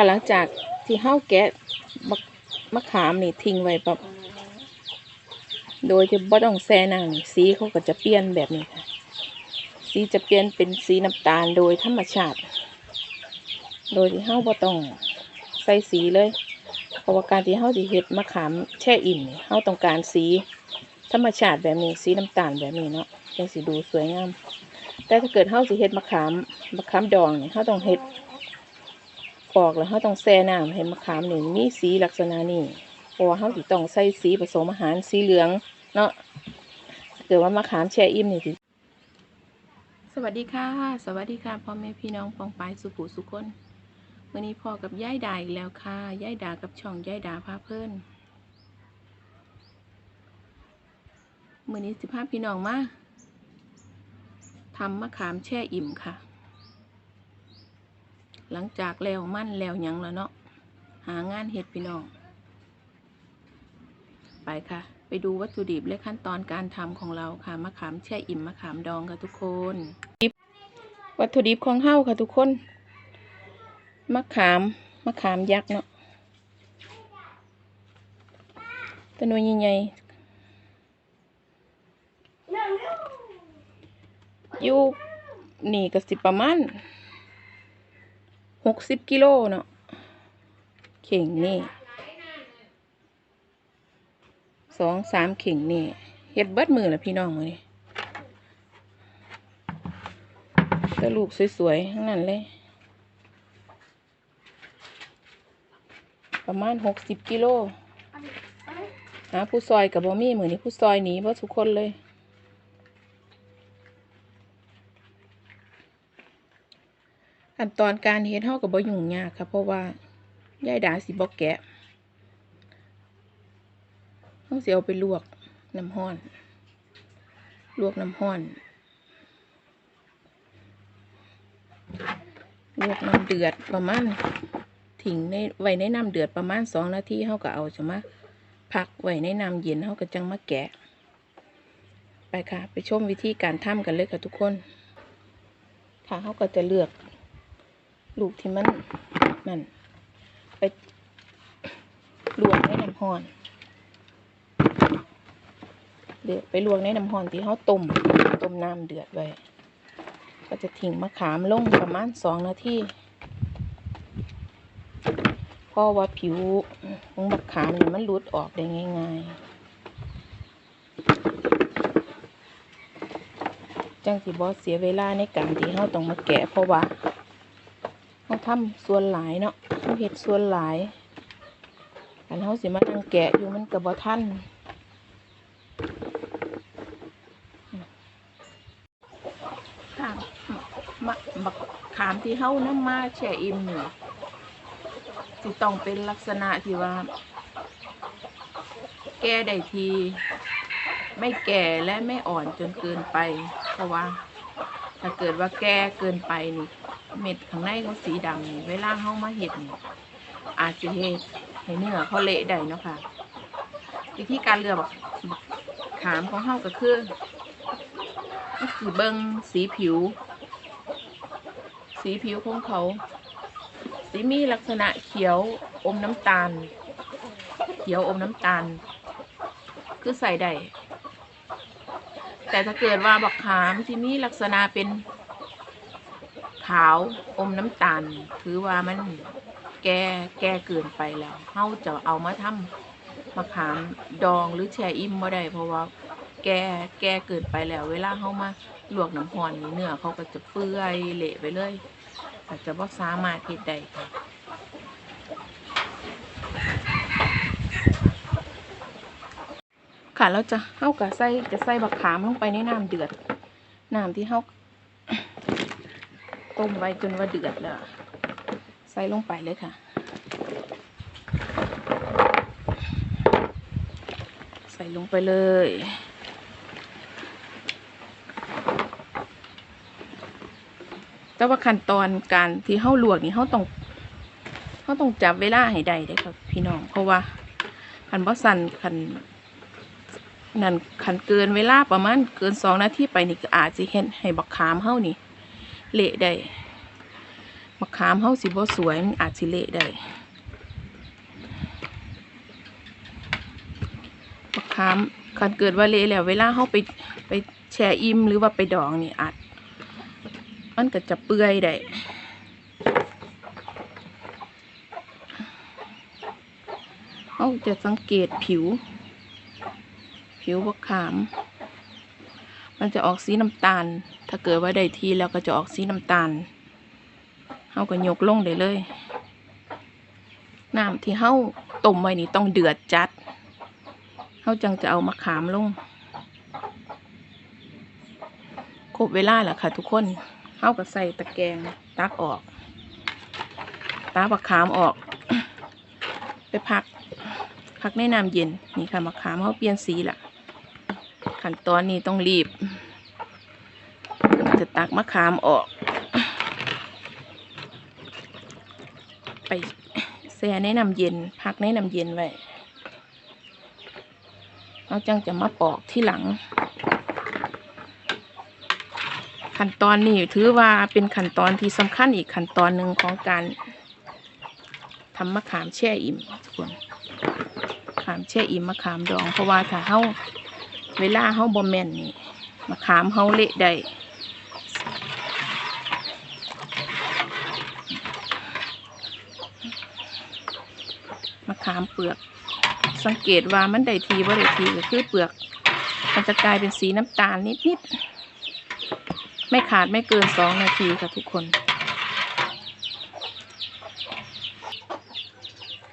ค่ะหลังจากที่เฮาแกะมะขามนี่ทิ้งไว้ปับโดยที่บ่ต้องแช่น้ำนี่สีเขาก็จะเปลี่ยนแบบนี้ค่ะ สีจะเปลี่ยนเป็นสีน้ำตาลโดยธรรมชาติ โดยที่เฮาบ่ต้องใส่สีเลยเพราะว่าการที่เฮาสิเฮ็ดมะขามแช่อิ่มนี่เฮาต้องการสีธรรมชาติแบบนี้สีน้ำตาลแบบนี้เนาะจังสิดูสวยงาม แต่ถ้าเกิดเฮาสิเฮ็ดมะขามมะขามดองเนี่ยเฮาต้องเฮ็ด ปอกแล้วเฮาต้องแช่น้ำให้มะขามหนี่งมีสีลักษณะนี้เพราะว่าเฮาสิต้องใส่สีผสมอาหารสีเหลืองเนาะเกิดว่ามะขามแช่อิ่มนี่สิสวัสดีค่ะ สวัสดีค่ะพ่อแม่พี่น้องปองปายสุขุสุคนวันนี้พ่อกับย่ายดาอีกแล้วค่ะย่ายดากับช่องย่ายดาพาเพื่อนมือนี้สิพาพี่น้องมาทำมะขามแช่อิ่มค่ะ หลังจากแล้วมั่นแล้วยังแล้วเนาะหางานเห็ดพี่น้อง ไปค่ะ ไปดูวัตถุดิบและขั้นตอนการทำของเราค่ะมะขามแช่อิ่มมะขามดองค่ะทุกคน วัตถุดิบของเฮาค่ะทุกคนมะขามมะขามยักษ์เนาะตัวน่วใหญ่ๆอยู่นี่ก็สิประมาณ กสิบกิโลเนาะเข่งนี่สองสามเข่งนี่เฮ็ดเบิดมือละพี่น้องมื้อนี้ก็ลูกสวยๆทั้งนั้นเลย ประมาณหกสิบกิโลหาผู้ซอยกับบ่มีมือนี้ผู้ซอยหนีเพราะทุกคนเลย ขั้นตอนการเฮ็ดเฮากับบ่ยุ่งยากค่ะ เพราะว่ายายดาสิบ่แกะเฮาสิเอาไปลวกน้ำร้อน ลวกน้ำร้อน ลวกน้ำเดือดประมาณทิ้งในไว้ในน้ำเดือดประมาณสองนาทีเฮาก็เอาจะมาพักไว้ในน้ำเย็นเฮาก็จังมาแกะ ไปค่ะ ไปชมวิธีการทำกันเลยค่ะทุกคนค่ะเฮาก็จะเลือก ลูกที่มันนั่นไปลวกในน้ำห้อนเดือดไปลวกในน้ำห้อนที่เขาต้มต้มน้ำเดือดไว้ก็จะทิ้งมะขามลงประมาณสองนาทีเพราะว่าผิวของมะขามนี่มันหลุดออกได้ง่าย ๆ จังสิบอสเสียเวลาในการที่เขาต้องมาแกะเพราะว่า เขาทำส่วนหลายเนาะเขาเห็ดส่วนหลายอันเขาสิมานั่งแกะอยู่มันกับบ่ทันค่ะมะบักขามที่เขาน้ำมาแช่อิ่มนี่สิต้องเป็นลักษณะที่ว่า แก่ได้ที ไม่แก่และไม่อ่อนจนเกินไป เพราะว่า ถ้าเกิดว่าแก่เกินไปนี่เม็ดข้างในเขาสีดำนี่เวลาเขามาเห็ดนี่อาจจะเห็ดให้เนื้อเขาเละได้เนาะค่ะวิธีการเลือกขามของเขาก็คือก็คือเบิ้งสีผิว สีผิวของเขา สีมีลักษณะเขียวอมน้ำตาล เขียวอมน้ำตาล คือใส่ได้ แต่ถ้าเกิดว่าบักขามที่มีลักษณะเป็นขาวอมน้ำตาล ถือว่ามันแก่แก่เกินไปแล้วเฮาจะเอามาทำมะขามดองหรือแช่อิ่มบ่ได้เพราะว่าแก่แก่เกินไปแล้ว เวลาเฮามาลวกน้ำร้อนนี่เนื้อเขาก็จะเปื่อยเละไปเลยอาจจะบ่สามารถเฮ็ดได้ค่ะ ค่ะเราจะเฮาก็ใส่จะใส่บักขามลงไปในน้ำเดือดน้ำที่เฮาต้มไว้จนว่าเดือดแล้วใส่ลงไปเลยค่ะ ใส่ลงไปเลยแต่ว่าขั้นตอนการที่เฮาลวกนี่เฮาต้องเฮาต้องจับเวลาให้ได้เด้ครับพี่น้องเพราะว่าคันบ่สั่นคัน นั่นคันเกินเวลาประมาณเกินสองนาทีไปนี่ก็อาจจะเห็นให้บักขามเฮานี่ เละได้มะขามเฮาสิบ่สวยมันอาจสิเละได้มะขามคันเกิดว่าเละแล้ว เวลาเฮาไปไปแช่อิ่มหรือว่าไปดองนี่อาจมันก็จะเปื่อยได้เฮาจะสังเกตผิว ผิวมะขาม มันจะออกสีน้ำตาล ถ้าเกิดว่าได้ทีแล้วก็จะออกสีน้ำตาลเฮาก็ยกลงได้เลย น้ำที่เฮาต้มไว้นี่ต้องเดือดจัดเฮาจังจะเอามะขามลง ครบเวลาแล้วค่ะทุกคนเฮาก็ใส่ตะแกรงตักออกตามะขามออก ไปพักพักในน้ำเย็น นี่ค่ะมะขามเฮาเปลี่ยนสีละ ขั้นตอนนี้ต้องรีบจะตักมะขามออก ไปแช่ในน้ำเย็น พักในน้ำเย็นไว้เราจังจะมาปอกที่หลัง ขั้นตอนนี้ถือว่าเป็นขั้นตอนที่สำคัญอีกขั้นตอนหนึ่งของการทำมะขามแช่อิ่มทุกคนมะขามแช่อิ่มมะขามดอง เพราะว่าถ้าเฮา เวลาเฮาบ่แม่นนี่มะขามเฮาเละได้มะขามเปลือก สังเกตว่ามันได้ทีว่าได้ทีก็คือเปลือก มันจะกลายเป็นสีน้ำตาลนิดๆไม่ขาดไม่เกินสองนาทีค่ะทุกคน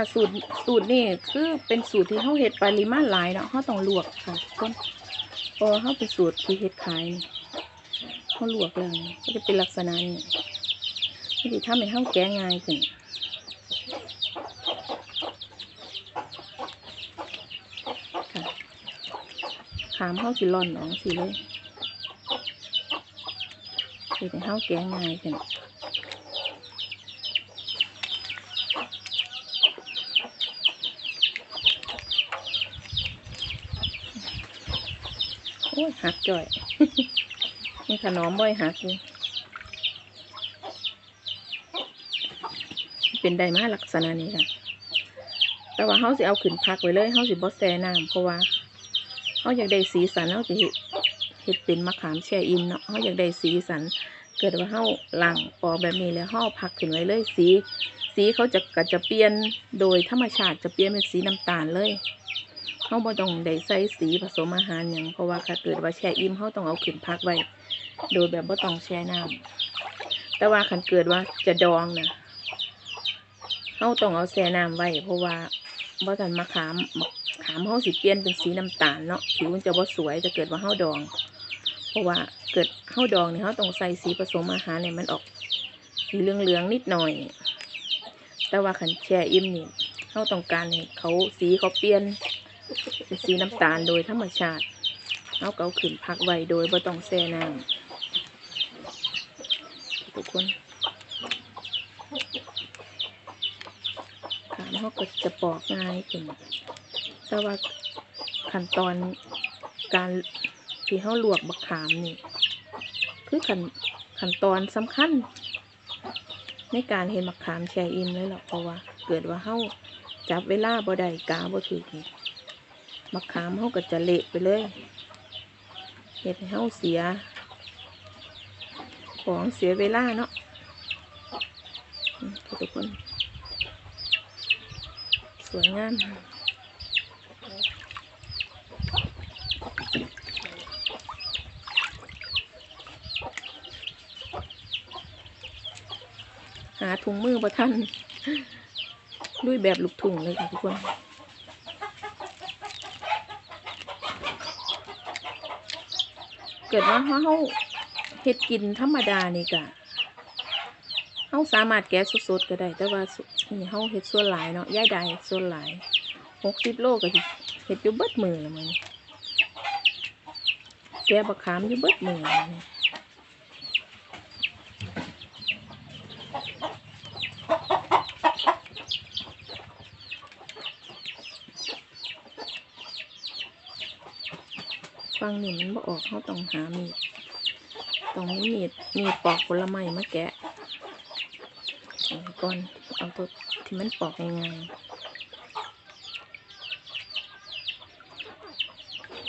ค่ะสูตรสูตรนี่คือเป็นสูตรที่เขาเห็ดปริมาณหลายเนาะเขาต้องลวกค่ะกคนพอเขาเป็นสูตรที่เห็ดขายเขาลวกแล้วก็จะเป็นลักษณะนี้ที่ทำให้เขาแก้ง่ายขึ้นค่ะขามเข้าสิร่อนออกสิเลยคือให้เข้าแกงง่ายขึ้น อ้ยหักจ่อยนี่ขนมบ่อยหักนี่เป็นไดมาลักษณะนี้ค่ะ แต่ว่าเขาสิเอาขึ้นพักไว้เลยเขาสิบ่แช่น้ำเพราะว่าเขาอยากได้สีสันเขาสิเฮ็ดเป็นมะขามแช่อิ่มเนาะเขาอยากได้สีสัน เกิดว่าเขาหล้างปอกแบบนี้แล้วเขาเอาพักขึ้นไว้เลยสี สีเขาจะก็จะเปลี่ยนโดยธรรมชาติจะเปลี่ยนเป็นสีน้ำตาลเลย เขาบ่ต้องได้ใส่สีผสมอาหารอย่างเพราะว่าถ้าเกิดว่าแช่อิ่มเขาต้องเอาขึ้นพักไว้ โดยแบบบ่ต้องแช่น้ำแต่ว่าคันเกิดว่าจะดองนะเขาต้องเอาแช่น้ำไว้ เพราะว่าบ่ทันมะขามขามเฮาสิเปลี่ยนเป็นสีน้ำตาลเนาะผิวมันจะบ่สวยจะเกิดว่าเฮาดอง เพราะว่าเกิดเฮาดองเนี่ยเฮาต้องใส่สีผสมอาหารเนี่ยมันออกสีเหลืองๆนิดหน่อย แต่ว่าขันแช่อิ่มนี่เฮาต้องการให้เขาสีเขาเปลี่ยน เป็นสีน้ำตาลโดยธรรมชาติเฮาก็เอาขึ้นพักไว้โดยบ่ต้องแช่น้ำทุกคนขามเขาก็จะปอกง่ายขึ้นแต่ว่าขั้นตอนการที่เขาลวกบักขามนี่ คือขั้นขั้นตอนสำคัญ ในการเห็นบักขามแช่อิ่มเลยหรอกเพราะว่า เกิดว่าเขาจับเวลาบ่ได้กาบ่ถูกนี่ บักขามเขาก็จะเละไปเลยเห็ดให้เขาเสีย ของเสียเวลาเนาะทุกคน สวยงามหาถุงมือประทันด้วยแบบลูกถุงเลยค่ะทุกคน เกิดว่าเขาเฮ็ดกินธรรมดานี่กะเขาสามารถแกะสดๆก็ได้ แต่ว่านี่เขาเฮ็ดส่วนหลายเนาะย่ายใดส่วนหลายหกสิบโลก็สิเฮ็ดอยู่เบิดมือละมันแกะบักขามอยู่เบิดมือละมัน ฟังนี่มันบ่ออกเขาต้องหามีดต้องมีมีดมีดปอกผลไม้มาแกะก่อนเอาตัวที่มันปอกง่ายๆ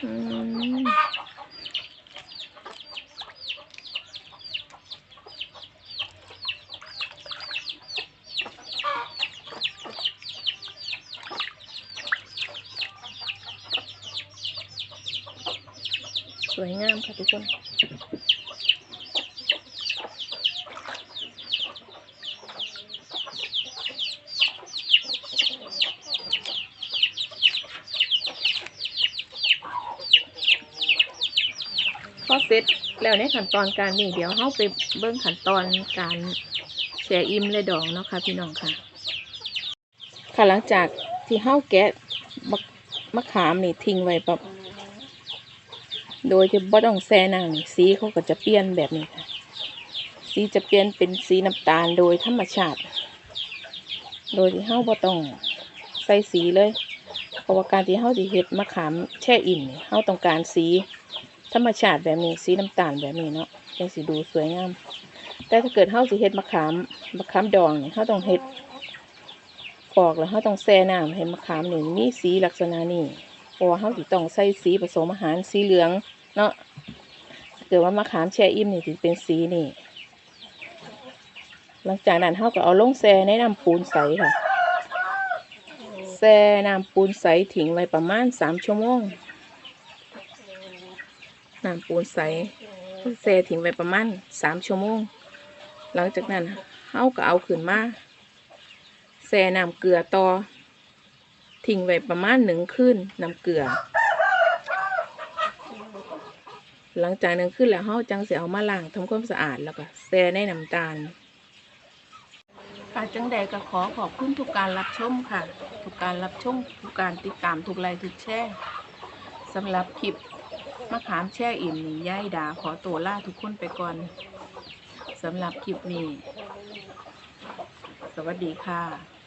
อืม วยงามค่ะทุกคน พอเสร็จแล้วในขั้นตอนการนี่เดี๋ยวเราไปเบิ่งขั้นตอนการแช่อิ่มและดองเนาะค่ะพี่น้องค่ะ ค่ะหลังจากที่เฮาแกะมะขามนี่ทิ้งไว้แบบ โดยจะบ่ต้องแช่น้ำนี่สีเขาก็จะเปลี่ยนแบบนี้ค่ะ สีจะเปลี่ยนเป็นสีน้ำตาลโดยธรรมชาติ โดยที่เฮาบ่ต้องใส่สีเลยเพราะว่าการที่เฮาสิเฮ็ดมะขามแช่อิ่มนี่เฮาต้องการสีธรรมชาติแบบนี้สีน้ำตาลแบบนี้เนาะจังสิดูสวยงาม แต่ถ้าเกิดเฮาสิเฮ็ดมะขามมะขามดองนี่เฮาต้องเฮ็ดปอกแล้วเฮาต้องแช่น้ำให้มะขามนี่มีสีลักษณะนี้ พราะเฮาสิต้องใส่สีผสมอาหารสีเหลืองเนาะเกิดว่ามะขามแช่อิ่มนี่สิเป็นสีนี่ หลังจากนั้นเฮาก็เอาลงแช่ในน้ำปูนใสค่ะแช่น้ำปูนใสทิ้งไว้ประมาณสามชั่วโมงน้ำปูนใสแช่ทิ้งไว้ประมาณสามชั่วโมง หลังจากนั้นเฮาก็เอาขึ้นมาแช่น้ำเกลือต่อ ทิ้งไว้ประมาณหนึ่งคืนน้ำเกลือ หลังจากหนึ่งคืนแล้วเฮาจังเสิเอามาล้างทำความสะอาดแล้วก็แช่ในน้ำตาลค่ะจังใดก็ขอขอบคุณทุกการรับชมค่ะ ทุกการรับชมทุกการติดตามทุกไลค์ทุกแชร์สำหรับคลิปมะขามแช่อิ่มนี่ย่ายดาขอตัวล่าทุกคนไปก่อนสำหรับคลิปนี้ สวัสดีค่ะ